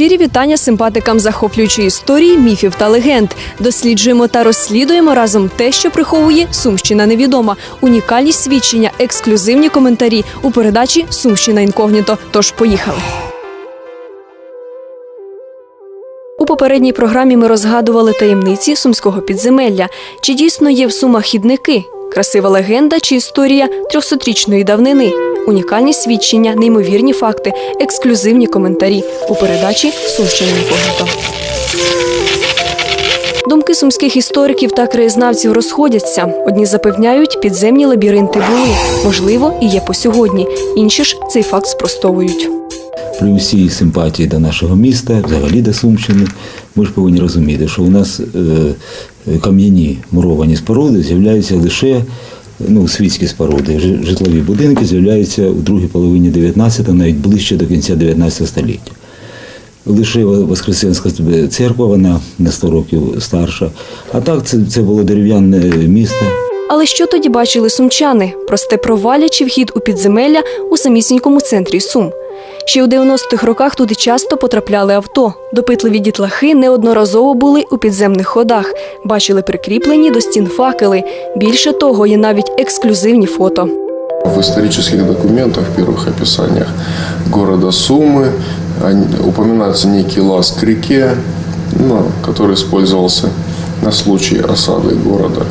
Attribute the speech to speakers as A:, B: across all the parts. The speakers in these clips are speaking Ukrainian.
A: Щирі вітання симпатикам захоплюючої історії, міфів та легенд. Досліджуємо та розслідуємо разом те, що приховує Сумщина невідома, унікальні свідчення, ексклюзивні коментарі у передачі Сумщина інкогніто. Тож поїхали. У попередній програмі ми розгадували таємниці сумського підземелля. Чи дійсно є в сумах хідники? Красива легенда чи історія трьохсотрічної давнини? Унікальні свідчення, неймовірні факти, ексклюзивні коментарі у передачі Сумщина інкогніто. Думки сумських істориків та краєзнавців розходяться. Одні запевняють, підземні лабіринти були, можливо, і є по сьогодні. Інші ж цей факт спростовують.
B: при усій симпатії до нашого міста, взагалі до Сумщини, ми ж повинні розуміти, що у нас е, кам'яні муровані споруди з'являються лише ну, світські споруди. Житлові будинки з'являються у другій половині 19-го, навіть ближче до кінця 19 століття. Лише Воскресенська церква, вона на 100 років старша. А так це, це було дерев'яне місто.
A: Але що тоді бачили сумчани? Просте провалля чи вхід у підземелля у самісінькому центрі Сум. Ще у 90-х роках туди часто потрапляли авто. Допитливі дітлахи неодноразово були у підземних ходах, бачили прикріплені до стін факели. Більше того, є навіть ексклюзивні фото.
C: В исторических документах, в первых описаниях города Сумы они- упоминается некий лаз к реке, ну, который использовался на случай осады города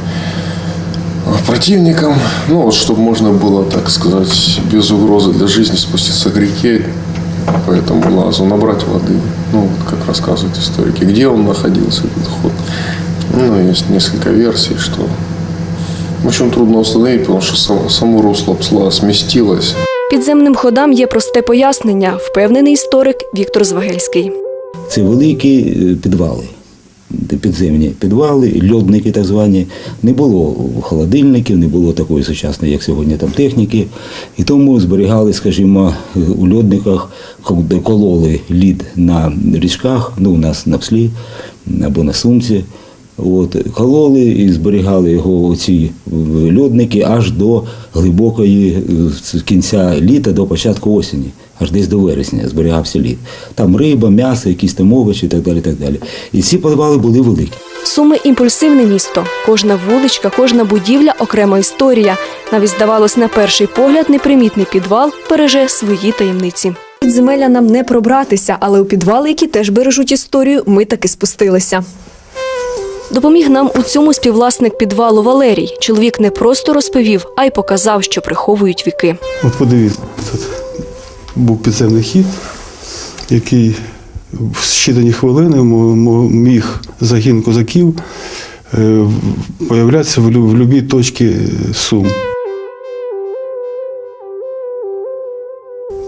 C: противником, ну, вот, чтобы можно было, так сказать, без угрозы для жизни спуститься к реке, по этому лазу, набрать воды. Ну, вот как рассказывают историки, где он находился, этот ход. Ну, есть несколько версий, что в общем, трудно установить, потому что сам- само русло псла сместилось.
A: Підземним ходам є просте пояснення, впевнений історик Віктор Звагельський.
B: Це великі е, підвали, де підземні підвали, льодники так звані. Не було холодильників, не було такої сучасної, як сьогодні, там техніки. І тому зберігали, скажімо, у льодниках, кололи лід на річках, ну у нас на пслі або на сумці. От, кололи і зберігали його ці льодники аж до глибокої кінця літа, до початку осені, аж десь до вересня зберігався лід. Там риба, м'ясо, якісь там овочі і так далі. так далі. І ці підвали були великі.
A: Суми імпульсивне місто. Кожна вуличка, кожна будівля окрема історія. Навіть здавалось, на перший погляд, непримітний підвал береже свої таємниці. Підземелля нам не пробратися, але у підвали, які теж бережуть історію, ми таки спустилися. Допоміг нам у цьому співвласник підвалу Валерій. Чоловік не просто розповів, а й показав, що приховують віки.
D: От подивіться, тут був підземний хід, який в щитані хвилини міг загін козаків е, появлятися в будь-якій точці е, Сум.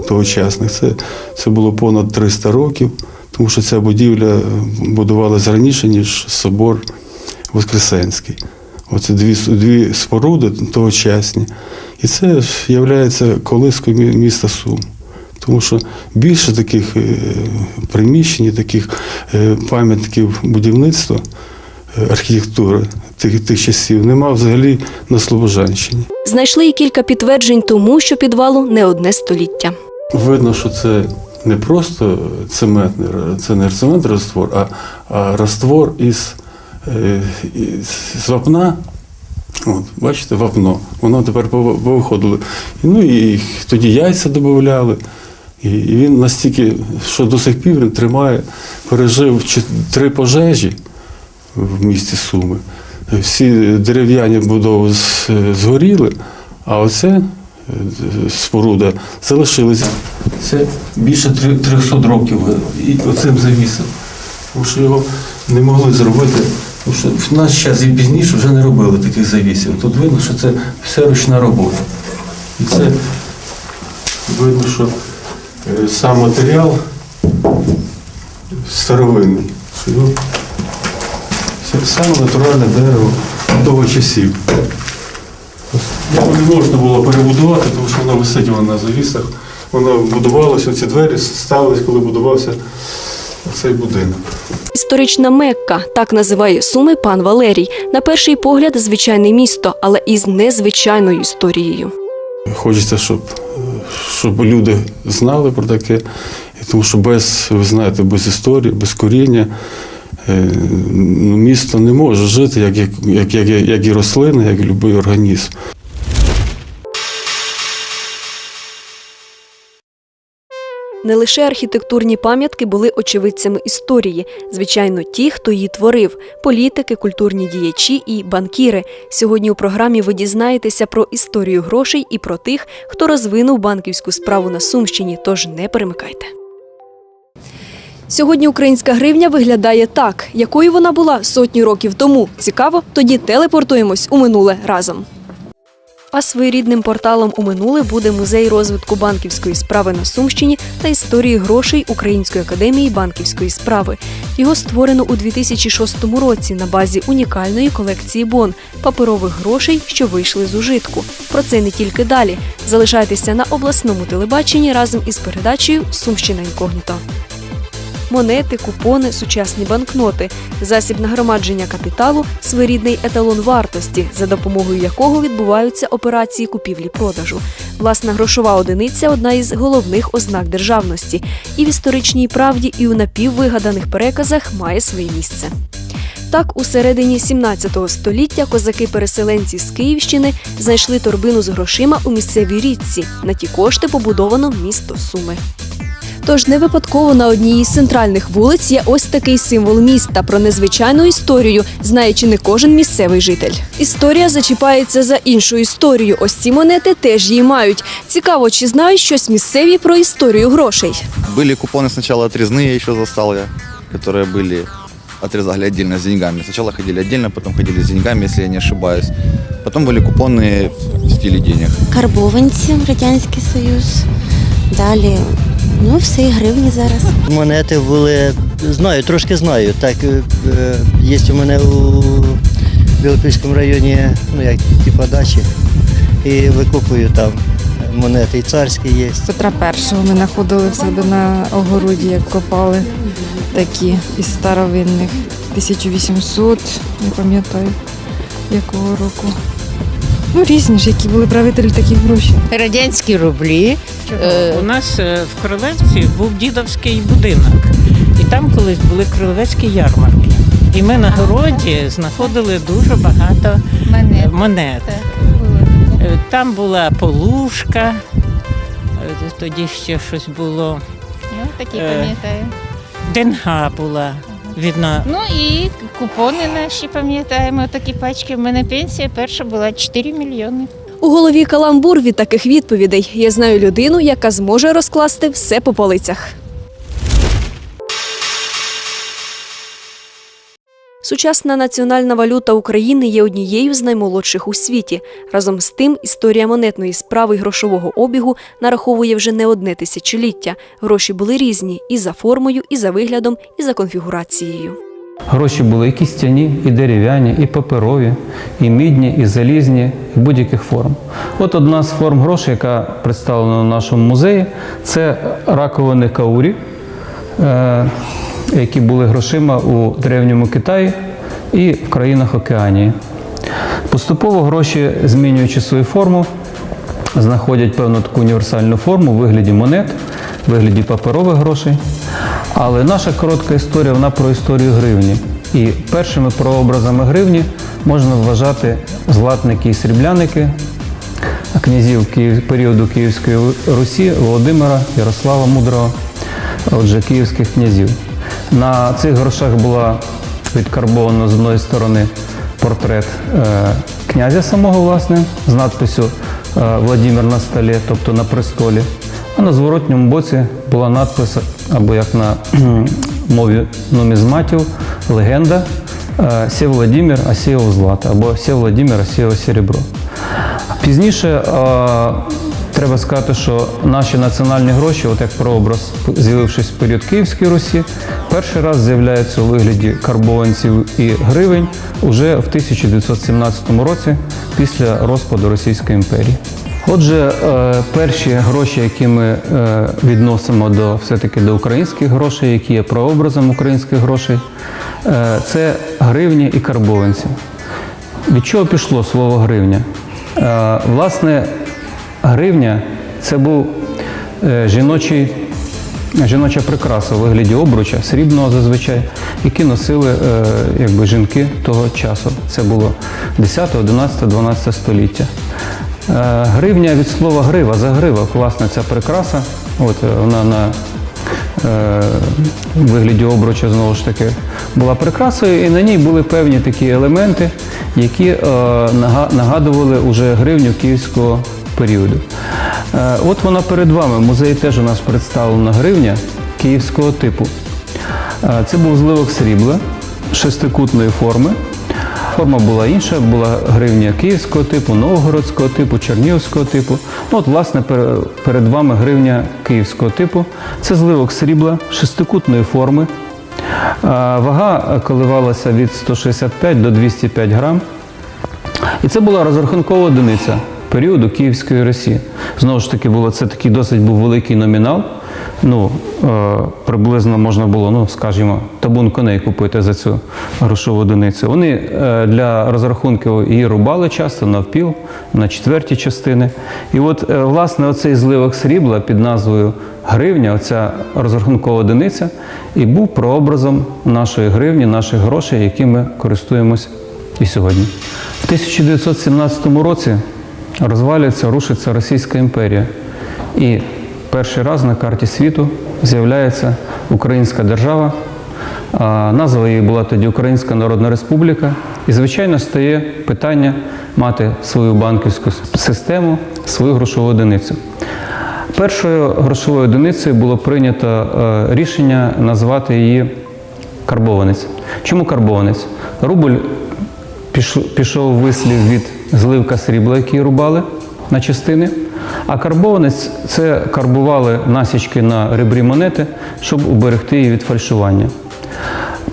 D: Тогочасних. Це, це було понад 300 років, тому що ця будівля е, будувалася раніше, ніж собор Воскресенський. Оце дві, дві споруди тогочасні. І це є колискою міста Сум. Тому що більше таких е, приміщень, таких е, пам'ятників будівництва, е, архітектури тих, тих часів нема взагалі на Слобожанщині.
A: Знайшли і кілька підтверджень тому, що підвалу не одне століття.
D: Видно, що це не просто цементний, це не цементний раствор, а, а раствор із, із вапна. От, бачите, вапно. Воно тепер пов- повиходило. Ну і тоді яйця додавали. І, він настільки, що до сих пір він тримає, пережив три пожежі в місті Суми. Всі дерев'яні будови згоріли, а оце е, споруда залишилася. Це більше три- 300 років і оцим завісом. Тому що його не могли зробити. Тому що в наш час і пізніше вже не робили таких завісів. Тут видно, що це все ручна робота. І це видно, що е, сам матеріал старовинний. Це саме натуральне дерево того часів. Його не можна було перебудувати, тому що воно висить на завісах. Воно будувалося, ці двері ставились, коли будувався цей будинок.
A: Історична Мекка так називає Суми пан Валерій. На перший погляд, звичайне місто, але із незвичайною історією.
D: Хочеться, щоб, щоб люди знали про таке. Тому що без, ви знаєте, без історії, без коріння е, ну, місто не може жити, як, як, як, як, і рослини, як будь-який організм.
A: Не лише архітектурні пам'ятки були очевидцями історії, звичайно, ті, хто її творив політики, культурні діячі і банкіри. Сьогодні у програмі ви дізнаєтеся про історію грошей і про тих, хто розвинув банківську справу на Сумщині. Тож не перемикайте. Сьогодні українська гривня виглядає так, якою вона була сотні років тому. Цікаво, тоді телепортуємось у минуле разом. А своєрідним порталом у минуле буде музей розвитку банківської справи на Сумщині та історії грошей Української академії банківської справи. Його створено у 2006 році на базі унікальної колекції бон паперових грошей, що вийшли з ужитку. Про це не тільки далі. Залишайтеся на обласному телебаченні разом із передачею Сумщина інкогніто. Монети, купони, сучасні банкноти, засіб нагромадження капіталу, своєрідний еталон вартості, за допомогою якого відбуваються операції купівлі-продажу. Власна грошова одиниця одна із головних ознак державності, і в історичній правді, і у напіввигаданих переказах має своє місце. Так, у середині 17 століття козаки-переселенці з Київщини знайшли торбину з грошима у місцевій річці. На ті кошти побудовано місто Суми. Тож не випадково на одній із центральних вулиць є ось такий символ міста. Про незвичайну історію знає чи не кожен місцевий житель. Історія зачіпається за іншу історію. Ось ці монети теж її мають. Цікаво, чи знають щось місцеві про історію грошей.
E: Были купоны сначала отрезные, еще застал я, которые были, отрезали отдельно с деньгами. Сначала ходили отдельно, потом ходили с деньгами, если я не ошибаюсь. Потом были купоны в стиле денег.
F: карбованці, Радянський Союз. Далі, ну, все, і гривні зараз.
G: Монети були, знаю, трошки знаю. Так, е, е, є у мене у Білопільському районі, ну як типа дачі, і викупую там монети. І царські є.
H: Петра Першого ми знаходили в себе на огороді, як копали такі із старовинних 1800, не пам'ятаю якого року. Ну, різні ж, які були правителі такі гроші.
I: радянські рублі. Е, У нас е, в Кролевці був дідовський будинок, і там колись були кролевецькі ярмарки. І ми на городі знаходили дуже багато е, монет. Е, Там була полушка, е, тоді ще щось було,
J: Ну, такі
I: Е.
J: пам'ятаю.
I: денга була. Видно,
J: Ну і купони наші пам'ятаємо. Такі пачки. В мене пенсія перша була 4 мільйони.
A: У голові каламбур від таких відповідей. Я знаю людину, яка зможе розкласти все по полицях. Сучасна національна валюта України є однією з наймолодших у світі. Разом з тим, історія монетної справи й грошового обігу нараховує вже не одне тисячоліття. Гроші були різні і за формою, і за виглядом, і за конфігурацією.
K: Гроші були і кістяні, і дерев'яні, і паперові, і мідні, і залізні, і будь-яких форм. От одна з форм грошей, яка представлена в нашому музеї, це раковини каурі, е, які були грошима у древньому Китаї і в країнах Океанії. Поступово гроші, змінюючи свою форму, знаходять певну таку універсальну форму у вигляді монет, вигляді паперових грошей. Але наша коротка історія вона про історію гривні. І першими прообразами гривні можна вважати златники і срібляники князів періоду Київської Русі Володимира Ярослава Мудрого, отже, київських князів. На цих грошах була відкарбована з одної сторони портрет е, князя самого, власне, з надписю е, Владимир на столі, тобто на престолі. На зворотньому боці була надпис, або як на мові нумізматів, легенда е, «Сє Владимир, а сіяв злато» або «Сє Владимир, а сіяв серебро». Пізніше е, треба сказати, що наші національні гроші, от як прообраз, з'явившись в період Київської Русі, перший раз з'являються у вигляді карбованців і гривень уже в 1917 році після розпаду Російської імперії. Отже, е, перші гроші, які ми е, відносимо до все-таки до українських грошей, які є прообразом українських грошей, е, це гривні і карбованці. Від чого пішло слово гривня? Власне, гривня це був жіночий жіноча прикраса у вигляді обруча, срібного зазвичай, які носили якби, жінки того часу. Це було 10, 11, 12 століття. Е, Гривня від слова грива, загрива, власне, ця прикраса. От е, вона на е, вигляді обруча знову ж таки була прикрасою, і на ній були певні такі елементи, які е, нагадували уже гривню київського періоду. Е, От вона перед вами. В музеї теж у нас представлена гривня київського типу. Е, Це був зливок срібла шестикутної форми. Форма була інша, була гривня київського типу, новгородського типу, чернігівського типу. Ну, от, власне, перед вами гривня київського типу. Це зливок срібла шестикутної форми. Вага коливалася від 165 до 205 грам. І це була розрахункова одиниця періоду Київської Росії. Знову ж таки, було це такий досить був великий номінал. Ну, е, приблизно можна було, ну, скажімо, табун коней купити за цю грошову одиницю. Вони е, для розрахунків її рубали часто навпіл, на четверті частини. І от, е, власне, оцей зливок срібла під назвою гривня, оця розрахункова одиниця, і був прообразом нашої гривні, наших грошей, які ми користуємось і сьогодні. В 1917 році розвалюється, рушиться Російська імперія. І перший раз на карті світу з'являється Українська держава. Назва її була тоді Українська Народна Республіка. І, звичайно, стає питання мати свою банківську систему, свою грошову одиницю. Першою грошовою одиницею було прийнято е, рішення назвати її карбованець. Чому карбованець? Рубль піш- пішов вислів від зливка срібла, який рубали на частини. А карбованець це карбували насічки на ребрі монети, щоб уберегти її від фальшування.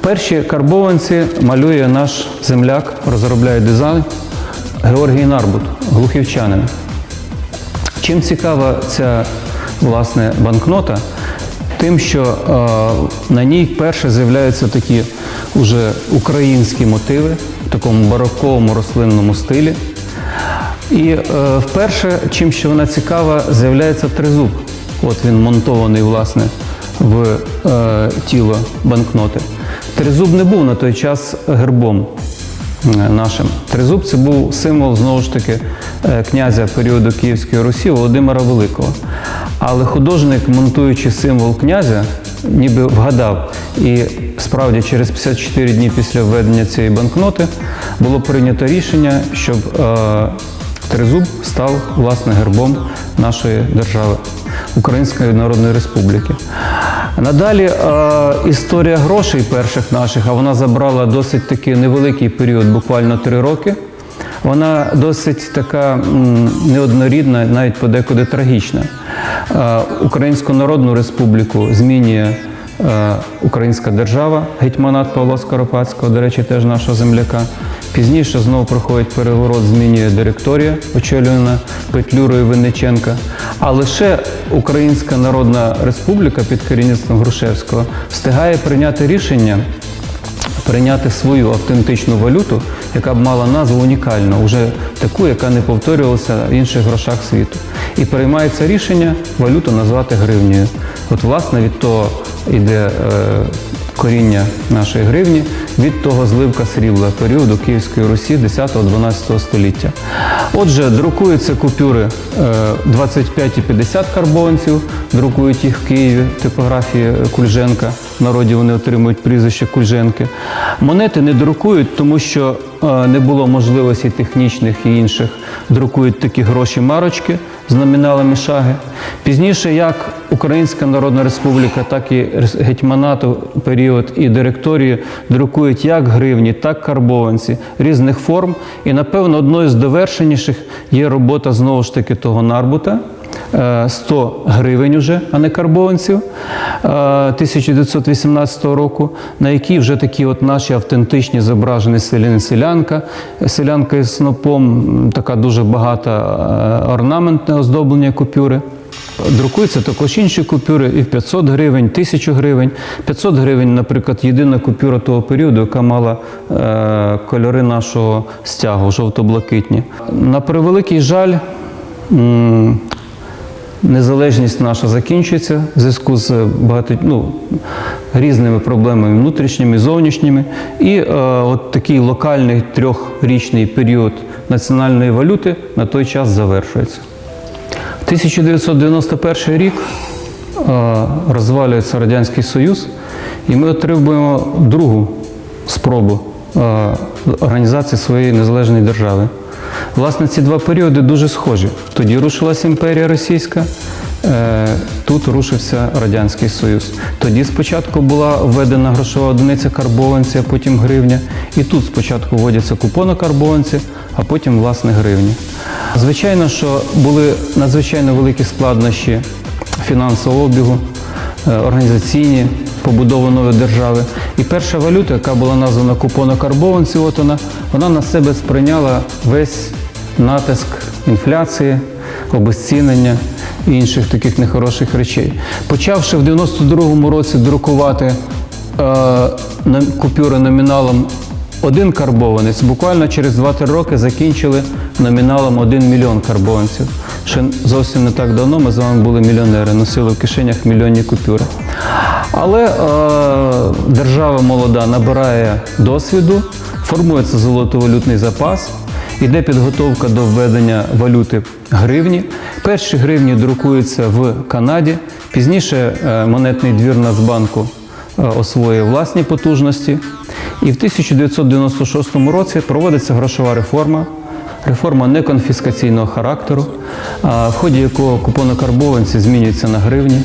K: Перші карбованці малює наш земляк, розробляє дизайн Георгій Нарбут, глухівчанин. Чим цікава ця власне банкнота? Тим, що е, на ній вперше з'являються такі уже українські мотиви в такому бароковому рослинному стилі. І е, вперше, чим ще вона цікава, з'являється тризуб. От він монтований, власне, в е, тіло банкноти. Тризуб не був на той час гербом е, нашим. Тризуб це був символ знову ж таки е, князя періоду Київської Русі Володимира Великого. Але художник, монтуючи символ князя, ніби вгадав. І справді через 54 дні після введення цієї банкноти було прийнято рішення, щоб е, тризуб став власне гербом нашої держави Української Народної Республіки. Надалі е, історія грошей перших наших, а вона забрала досить таки невеликий період, буквально три роки. Вона досить така неоднорідна, навіть подекуди трагічна. Е, Українську Народну Республіку змінює е, Українська держава, гетьманат Павла Скоропадського, до речі, теж нашого земляка. Пізніше знову проходить переворот, змінює директорія, очолювана Петлюрою Винниченка. А лише Українська Народна Республіка під керівництвом Грушевського встигає прийняти рішення прийняти свою автентичну валюту, яка б мала назву унікальну, уже таку, яка не повторювалася в інших грошах світу. І приймається рішення валюту назвати гривнею. От, власне, від того йде е, коріння нашої гривні, від того зливка срібла періоду Київської Русі 10-12 століття. Отже, друкуються купюри е, 25 і 50 карбованців, друкують їх в Києві, типографії Кульженка. В народі вони отримують прізвище Кульженки. Монети не друкують, тому що е, не було можливостей технічних і інших. Друкують такі гроші марочки з номіналами шаги. Пізніше, як Українська Народна Республіка, так і гетьманату період і директорії друкують як гривні, так карбованці різних форм. І, напевно, одною з довершеніших є робота знову ж таки того нарбута. Е, 100 гривень уже, а не карбованців е, 1918 року, на якій вже такі от наші автентичні зображені селяни селянка, селянка із снопом, така дуже багата е, орнаментне оздоблення купюри. Друкуються також інші купюри і в 500 гривень, 1000 гривень. 500 гривень, наприклад, єдина купюра того періоду, яка мала е, кольори нашого стягу, жовто-блакитні. На превеликий жаль, незалежність наша закінчується в зв'язку з багато, ну, різними проблемами внутрішніми зовнішніми. І е, от такий локальний трьохрічний період національної валюти на той час завершується. 1991 рік е, розвалюється Радянський Союз, і ми отримуємо другу спробу е, організації своєї незалежної держави. Власне, ці два періоди дуже схожі. Тоді рушилася імперія російська, е, тут рушився Радянський Союз. Тоді спочатку була введена грошова одиниця карбованці, а потім гривня. І тут спочатку вводяться купонокарбованці, а потім власне гривні. Звичайно, що були надзвичайно великі складнощі фінансового обігу, е, організаційні, побудови нової держави. І перша валюта, яка була названа купонокарбованці, от вона, вона на себе сприйняла весь натиск інфляції, обезцінення і інших таких нехороших речей. Почавши в 92-му році друкувати е, купюри номіналом один карбованець, буквально через 2-3 роки закінчили номіналом 1 мільйон карбованців. Ще зовсім не так давно ми з вами були мільйонери, носили в кишенях мільйонні купюри. Але е, держава молода набирає досвіду, формується золотовалютний запас, іде підготовка до введення валюти гривні. Перші гривні друкуються в Канаді. Пізніше е, монетний двір Нацбанку е, освоює власні потужності. І в 1996 році проводиться грошова реформа, реформа неконфіскаційного характеру, в ході якого купонокарбованці змінюються на гривні.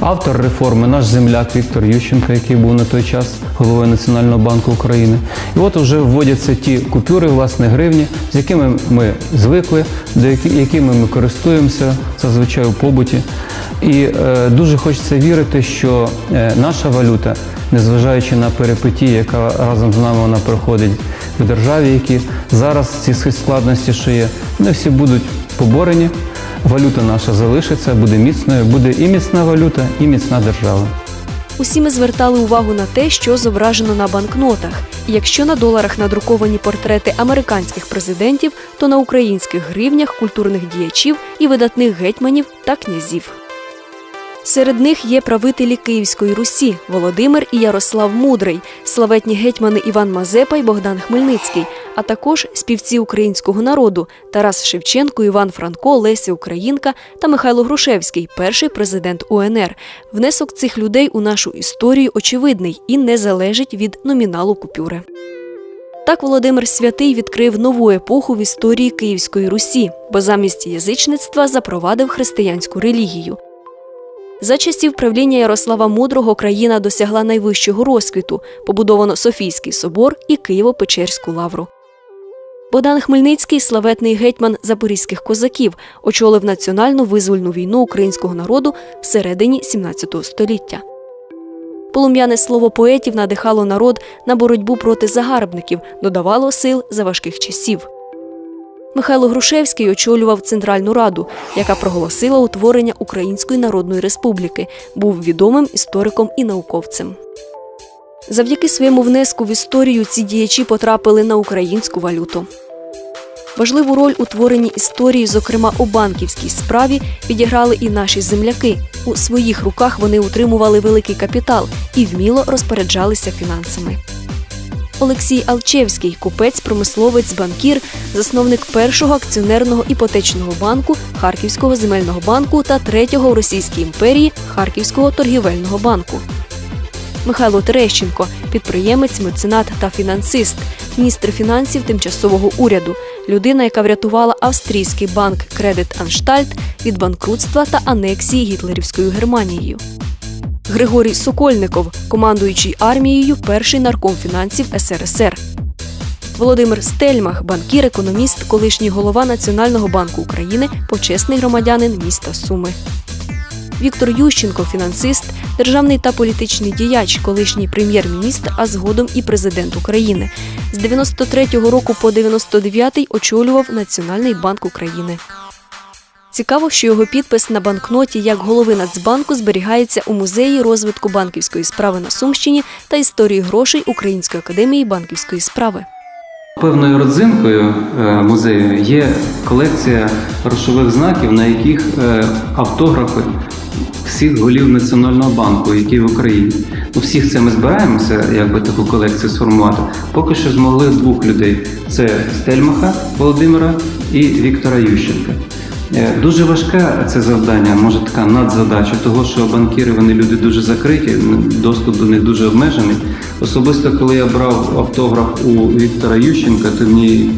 K: Автор реформи наш земляк Віктор Ющенко, який був на той час головою Національного банку України. І от вже вводяться ті купюри, власне, гривні, з якими ми звикли, до якими ми користуємося зазвичай у побуті. І е, дуже хочеться вірити, що е, наша валюта, незважаючи на перипетії, яка разом з нами вона проходить в державі, які зараз ці складності, що є, вони всі будуть поборені. Валюта наша залишиться, буде міцною, буде і міцна валюта, і міцна держава.
A: Усі ми звертали увагу на те, що зображено на банкнотах. Якщо на доларах надруковані портрети американських президентів, то на українських гривнях культурних діячів і видатних гетьманів та князів. Серед них є правителі Київської Русі Володимир і Ярослав Мудрий, славетні гетьмани Іван Мазепа і Богдан Хмельницький, а також співці українського народу Тарас Шевченко, Іван Франко, Леся Українка та Михайло Грушевський, перший президент УНР. Внесок цих людей у нашу історію очевидний і не залежить від номіналу купюри. Так Володимир Святий відкрив нову епоху в історії Київської Русі, бо замість язичництва запровадив християнську релігію. За часів правління Ярослава Мудрого країна досягла найвищого розквіту, побудовано Софійський собор і Києво-Печерську лавру. Богдан Хмельницький, славетний гетьман запорізьких козаків, очолив національну визвольну війну українського народу всередині 17 століття. Полум'яне слово поетів надихало народ на боротьбу проти загарбників, додавало сил за важких часів. Михайло Грушевський очолював Центральну Раду, яка проголосила утворення Української Народної Республіки, був відомим істориком і науковцем. Завдяки своєму внеску в історію ці діячі потрапили на українську валюту. Важливу роль у творенні історії, зокрема у банківській справі, відіграли і наші земляки. У своїх руках вони утримували великий капітал і вміло розпоряджалися фінансами. Олексій Алчевський, купець, промисловець, банкір, засновник першого акціонерного іпотечного банку Харківського земельного банку та третього у Російській імперії Харківського торгівельного банку. Михайло Терещенко, підприємець, меценат та фінансист, міністр фінансів тимчасового уряду, людина, яка врятувала австрійський банк Кредит Анштальт від банкрутства та анексії гітлерівською Германією. Григорій Сокольников, командуючий армією, перший нарком фінансів СРСР. Володимир Стельмах, банкір, економіст, колишній голова Національного банку України, почесний громадянин міста Суми. Віктор Ющенко, фінансист, державний та політичний діяч, колишній прем'єр-міністр, а згодом і президент України. З 93-го року по 99-й очолював Національний банк України. Цікаво, що його підпис на банкноті як голови Нацбанку зберігається у музеї розвитку банківської справи на Сумщині та історії грошей Української академії банківської справи.
K: певною родзинкою е, музею є колекція грошових знаків, на яких е, автографи всіх голів Національного банку, які в Україні. Ну, всіх це ми збираємося, якби таку колекцію сформувати. Поки що змогли двох людей: це Стельмаха Володимира і Віктора Ющенка. Е, Дуже важке це завдання, може така надзадача, того що банкіри вони люди дуже закриті, доступ до них дуже обмежений. Особисто, коли я брав автограф у Віктора Ющенка, то мені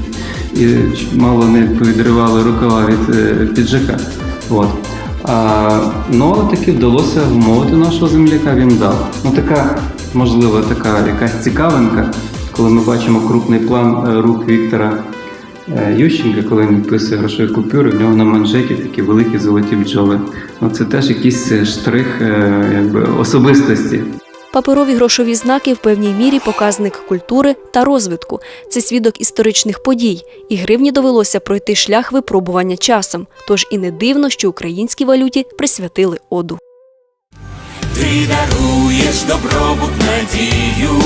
K: і мало не повідривали рукава від е, піджака. От. А, ну, але таки вдалося вмовити нашого земляка, він дав. Ну така, можливо, така якась цікавинка, коли ми бачимо крупний план е, рук Віктора е, Ющенка, коли він підписує грошові купюри, в нього на манжеті такі великі золоті бджоли. Ну, це теж якийсь е, штрих е, якби, особистості.
A: Паперові грошові знаки в певній мірі показник культури та розвитку. Це свідок історичних подій, і гривні довелося пройти шлях випробування часом. Тож і не дивно, що українській валюті присвятили оду.
L: Ти даруєш добробут надію,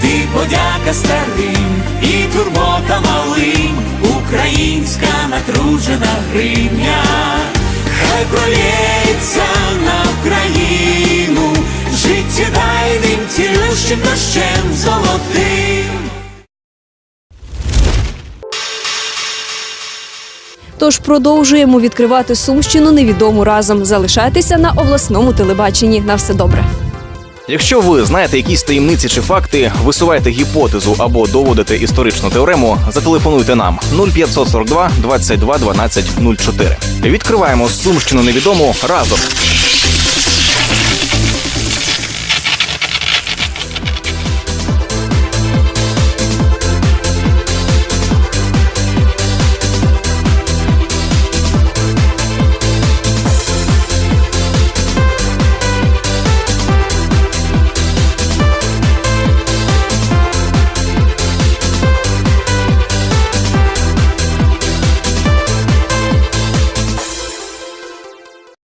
L: ти подяка старим і турбота малим, українська натруджена гривня, хай пролється на Україну, життєдайним цілющим дощем золотим.
A: Тож продовжуємо відкривати Сумщину невідому разом. Залишайтеся на обласному телебаченні. На все добре.
M: Якщо ви знаєте якісь таємниці чи факти, висувайте гіпотезу або доводите історичну теорему, зателефонуйте нам 0542 22 12 04. Відкриваємо Сумщину невідому разом.